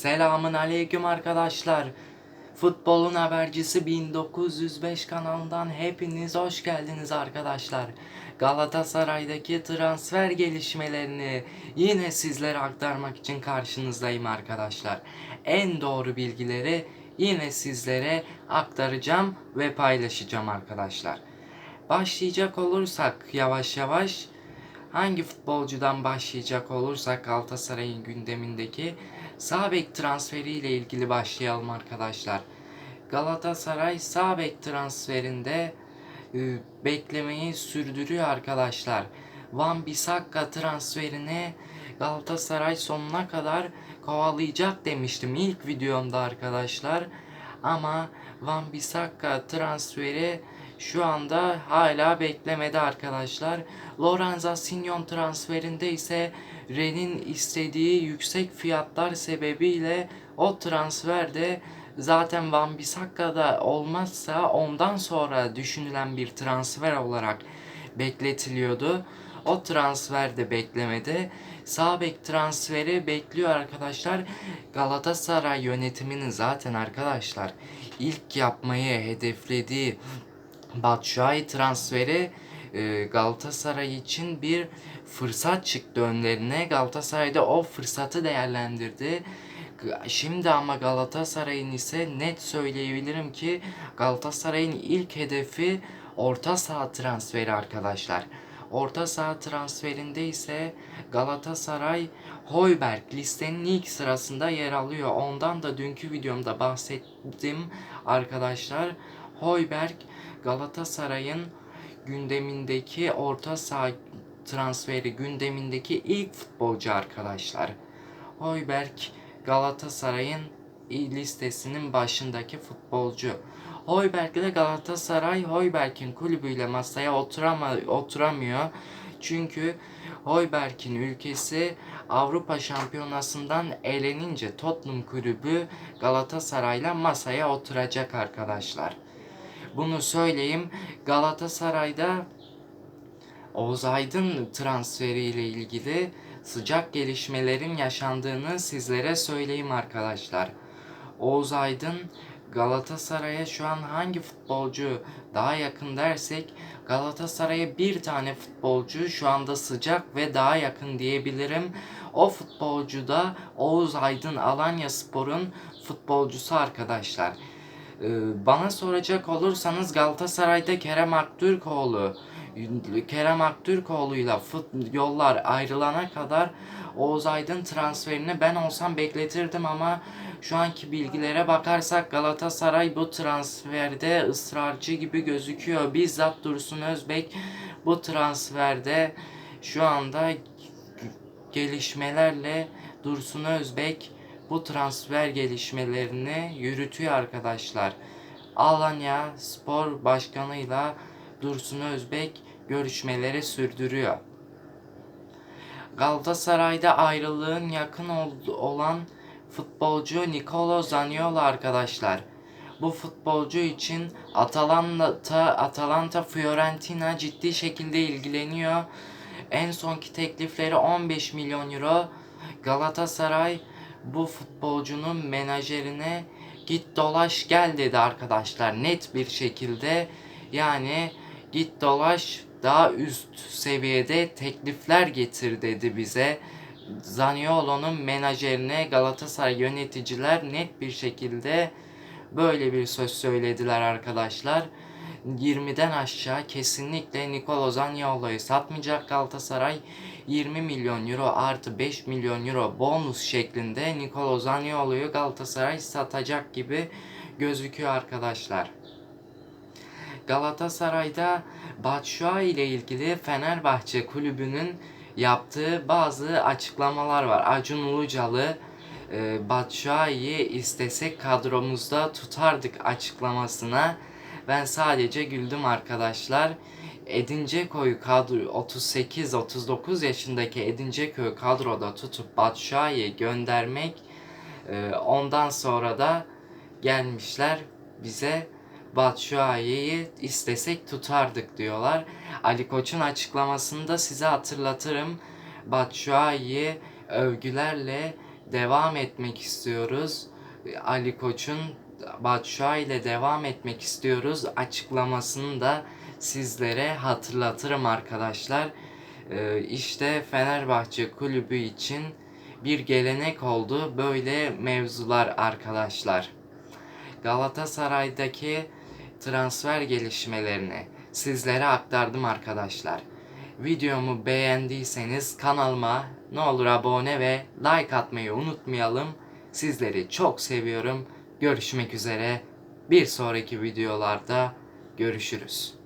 Selamın aleyküm arkadaşlar. Futbolun habercisi 1905 kanalından hepiniz hoş geldiniz arkadaşlar. Galatasaray'daki transfer gelişmelerini yine sizlere aktarmak için karşınızdayım arkadaşlar. En doğru bilgileri yine sizlere aktaracağım ve paylaşacağım arkadaşlar. Başlayacak olursak yavaş yavaş hangi futbolcudan başlayacak olursak Galatasaray'ın gündemindeki sağ bek transferi ile ilgili başlayalım arkadaşlar. Galatasaray sağ bek transferinde e, beklemeyi sürdürüyor arkadaşlar. Van Bissaka transferini Galatasaray sonuna kadar kovalayacak demiştim ilk videomda arkadaşlar. Ama Van Bissaka transferi şu anda hala beklemede arkadaşlar. Lorenzo Sinyon transferinde ise Ren'in istediği yüksek fiyatlar sebebiyle o transferde zaten Van Bissaka'da olmazsa ondan sonra düşünülen bir transfer olarak bekletiliyordu. O transfer de beklemede. Sağ bek transferi bekliyor arkadaşlar. Galatasaray yönetiminin zaten arkadaşlar ilk yapmayı hedeflediği Batshuayi transferi e, Galatasaray için bir fırsat çıktı önlerine. Galatasaray da o fırsatı değerlendirdi. Şimdi ama Galatasaray'ın ise net söyleyebilirim ki Galatasaray'ın ilk hedefi orta saha transferi arkadaşlar. Orta saha transferinde ise Galatasaray Hoiberg listenin ilk sırasında yer alıyor. Ondan da dünkü videomda bahsettim arkadaşlar. Hoiberg Galatasaray'ın gündemindeki orta saha transferi gündemindeki ilk futbolcu arkadaşlar. Hoiberg Galatasaray'ın listesinin başındaki futbolcu. Hoiberg ile Galatasaray Hoiberg'in kulübüyle masaya oturama, oturamıyor. Çünkü Hoiberg'in ülkesi Avrupa Şampiyonası'ndan elenince Tottenham kulübü Galatasaray'la masaya oturacak arkadaşlar. Bunu söyleyeyim. Galatasaray'da Oğuz Aydın transferi ile ilgili sıcak gelişmelerin yaşandığını sizlere söyleyeyim arkadaşlar. Oğuz Aydın Galatasaray'a şu an hangi futbolcu daha yakın dersek Galatasaray'a bir tane futbolcu şu anda sıcak ve daha yakın diyebilirim. O futbolcu da Oğuz Aydın Alanya Spor'un futbolcusu arkadaşlar. Ee, bana soracak olursanız Galatasaray'da Kerem Aktürkoğlu Kerem Aktürkoğlu'yla fut, yollar ayrılana kadar Oğuz Aydın transferini ben olsam bekletirdim ama şu anki bilgilere bakarsak Galatasaray bu transferde ısrarcı gibi gözüküyor. Bizzat Dursun Özbek bu transferde şu anda gelişmelerle Dursun Özbek bu transfer gelişmelerini yürütüyor arkadaşlar. Alanya Spor Başkanı'yla Dursun Özbek görüşmeleri sürdürüyor. Galatasaray'da ayrılığın yakın olan futbolcu Nicolo Zaniolo arkadaşlar. Bu futbolcu için Atalanta, Atalanta Fiorentina ciddi şekilde ilgileniyor. En sonki teklifleri 15 milyon euro. Galatasaray bu futbolcunun menajerine git dolaş gel dedi arkadaşlar net bir şekilde. Yani git dolaş daha üst seviyede teklifler getir dedi bize. Zaniolo'nun menajerine Galatasaray yöneticiler net bir şekilde böyle bir söz söylediler arkadaşlar. 20'den aşağı kesinlikle Nicolo Zaniolo'yu satmayacak Galatasaray. 20 milyon euro artı 5 milyon euro bonus şeklinde Nicolo Zaniolo'yu Galatasaray satacak gibi gözüküyor arkadaşlar. Galatasaray'da Batshuayi ile ilgili Fenerbahçe kulübünün yaptığı bazı açıklamalar var. Acun Ilıcalı e, Batshuayi'yi istesek kadromuzda tutardık açıklamasına ben sadece güldüm arkadaşlar. Edin Dzeko'yu kadro 38-39 yaşındaki Edin Dzeko'yu kadroda tutup Batshuayi'ye göndermek e, ondan sonra da gelmişler bize Batshuayi'yi istesek tutardık diyorlar. Ali Koç'un açıklamasını da size hatırlatırım. Batshuayi övgülerle devam etmek istiyoruz. Ali Koç'un Batshuayi ile devam etmek istiyoruz açıklamasını da sizlere hatırlatırım arkadaşlar. Ee, işte Fenerbahçe kulübü için bir gelenek oldu böyle mevzular arkadaşlar. Galatasaray'daki transfer gelişmelerini sizlere aktardım arkadaşlar. Videomu beğendiyseniz kanalıma ne olur abone ve like atmayı unutmayalım. Sizleri çok seviyorum. Görüşmek üzere. Bir sonraki videolarda görüşürüz.